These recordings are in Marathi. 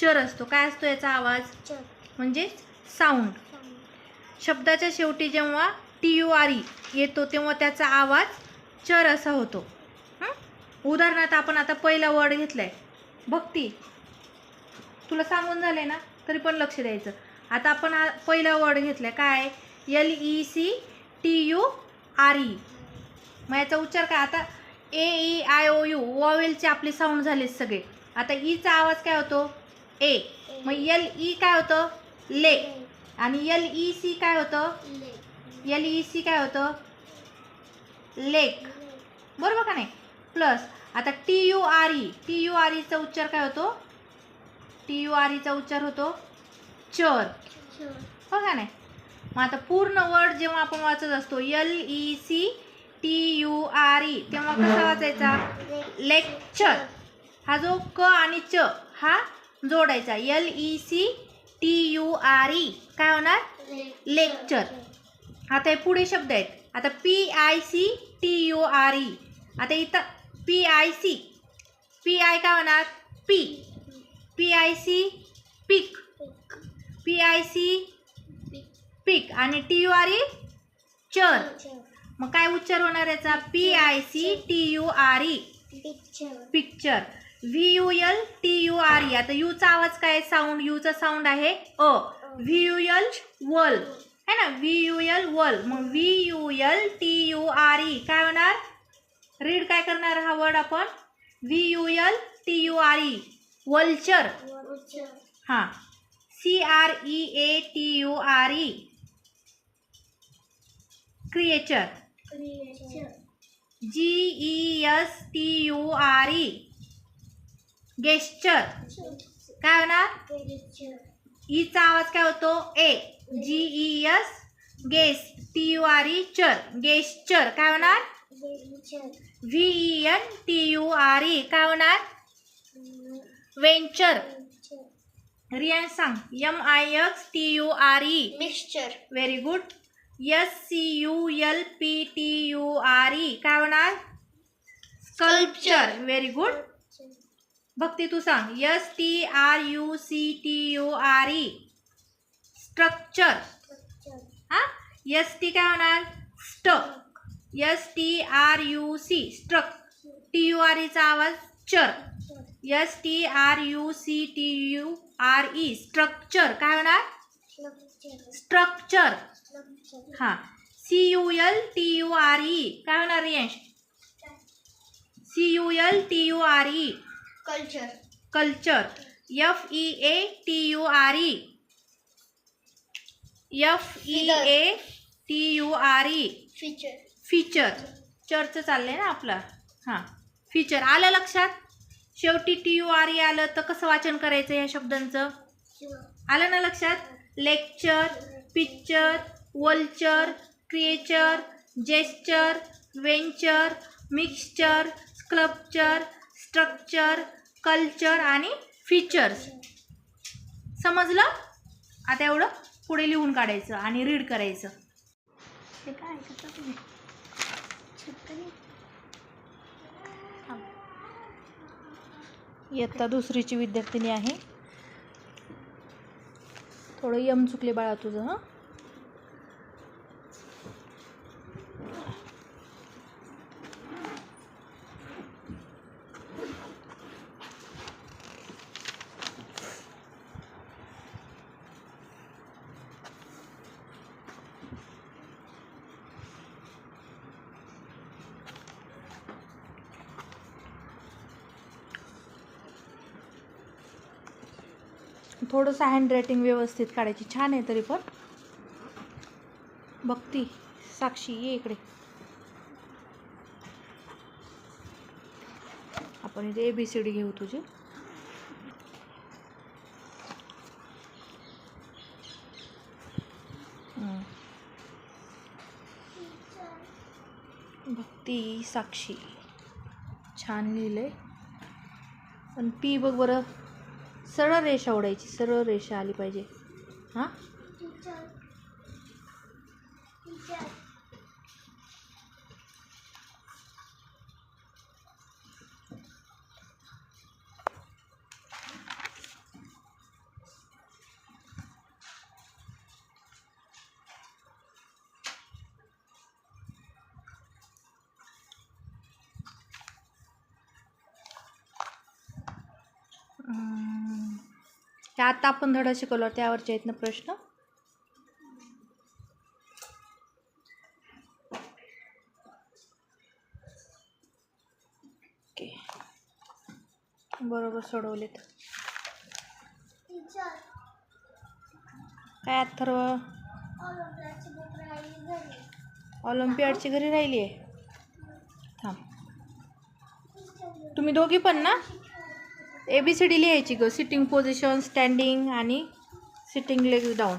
चर असतो. काय असतो याचा आवाज? म्हणजे साऊंड शब्दाच्या शेवटी जेव्हा टी यू आर ई येतो तेव्हा त्याचा आवाज चर असा होतो? उदाहरणार्थ आपण आता पहिला वर्ड घेतलाय. भक्ती. तुला सांगून झालंय ना? तरी पण लक्ष द्यायचं. आता आपण हा पहिला वर्ड घेतलाय. काय? L E C T U R E मग याचा उच्चार काय? आता A E I O U वॉवेलचे आपले साऊंड झाले सगळे. आता ईचा आवाज काय होतो? ए मग यल ई e काय होतं? ले. आणि यल ई सी काय होतं? यल ई सी काय होतं? लेक. बरोबर का नाही? प्लस आता T U R E T U R Icha उच्चार काय होतो? टी यू आर ईचा उच्चार होतो चर. हो का नाही? मग आता पूर्ण वर्ड जेव्हा आपण वाचत असतो L E C T U R E तेव्हा कसा वाचायचा? लेक्चर. हा जो क आणि च हा जोडायचा. L E C T U R E काय होणार? लेक्चर आता हे पुढे शब्द आहेत. आता P I C T U R E आता इथं P I C P I काय होणार? P P I C pick P I C pick आणि टी यू आर ई चर मग काय उच्चार होणार याचा? P I C T U R E picture V U L T U R E आता यूचा आवाज काय साऊंड यूचा साऊंड आहे अ. व्ही यू एल वल है ना? व्ही यू एल वल मग V U L T U R E काय होणार? रीड काय करणार हा वर्ड आपण? V U L T U R E vulture हां. C R E A T U R E creature G E S T U R E gesture काय होणार? ईचा आवाज काय होतो? ए G E S ges T U R E ture. Gesture काय होणार? V E N T U R E काय होणार? वेंचर रियान सांग. M I X T U R E mixture very good S C U L P T U R E काय होणार? स्कल्पचर व्हेरी गुड भक्ती तू सांग. S T R U C T U R E structure हां? एस टी काय होणार? स्ट S T R U C struck T U R ईचा आवाज चर. S T R U C T U R E structure काय होणार? स्ट्रक्चर हां. C U L T U R E काय होणार Riyansh C U L T U R E culture. Culture. F E A T U R E F E A T U R E feature feature चरचं चाललंय ना आपलं? हां. फीचर आलं लक्षात? शेवटी टी यू आर ई आलं तर कसं वाचन करायचं या शब्दांचं? आलं ना लक्षात? Lecture picture vulture creature gesture venture mixture sculpture structure culture आणि फीचर्स. समजलं? आता एवढं पुढे लिहून काढायचं आणि रीड करायचं. काय इयत्ता दुसरीची विद्यार्थिनी आहे. थोडं यम चुकले बाळा तुझं हां? थोडंसं हँडरायटिंग व्यवस्थित काढायची. छान आहे तरी पण. भक्ती साक्षी ये इकडे. आपण इथे ए बी सी डी घेऊ तुझी. भक्ती साक्षी. छान लिहिलंय. पण पी बघ बरं. सरळ रेषा ओढायची सरळ रेषा आली पाहिजे हां Mm. हे आता आपण धडा शिकवलो त्यावरचे आहेत ना प्रश्न? ओके. बरोबर सोडवलेत. काय अथर्व? ऑलिम्पियाडची घरी राहिली आहे थांब. तुम्ही दोघी पण ना? ए बी सी डी लिहायची ग. सिटिंग पोझिशन स्टँडिंग आणि सिटिंग लेग डाऊन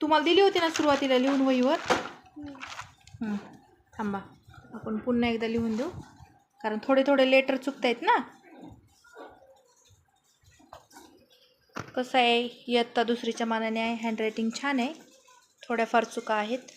तुम्हाला दिली होती ना सुरुवातीला लिहून वहीवर? थांबा. आपण पुन्हा एकदा लिहून देऊ. कारण थोडे थोडे लेटर चुकत आहेत ना. कसं आहे? इयत्ता दुसरीच्या मानाने आहे. हँडरायटिंग छान आहे. थोड्याफार चुका आहेत.